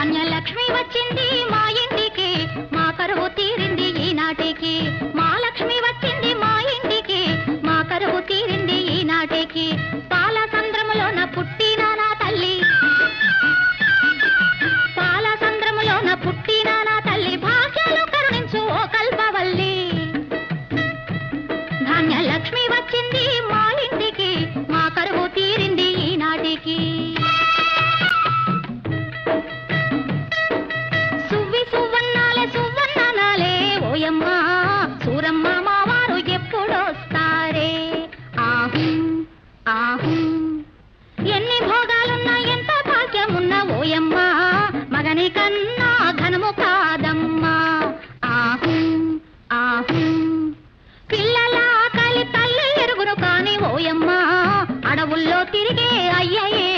ధాన్యలక్ష్మి వచ్చింది మా ఇంటికి మా కరువు తీరింది ఈనాటికి. మా లక్ష్మి వచ్చింది మా ఇంటికి మా కరువు తీరింది ఈనాటికి. పాల సంద్రములోన పుట్టిన నా తల్లి. పాల సంద్రములోన పుట్టిన నా తల్లి. భాగ్యాలు కరుణించు ఓ కల్పవల్లి. ధాన్యలక్ష్మి వచ్చింది సూరమ్మ ఎప్పుడొస్తారే? ఆహు ఆహు. ఎన్ని భోగాలున్నా ఎంత భాగ్యమున్న ఓయమ్మ. మగని కన్నా ఘనము కాదమ్మా. ఆహు ఆహు. పిల్లల కలి తల్లి ఎరుగును కాని ఓయమ్మ. అడవుల్లో తిరిగే అయ్యయే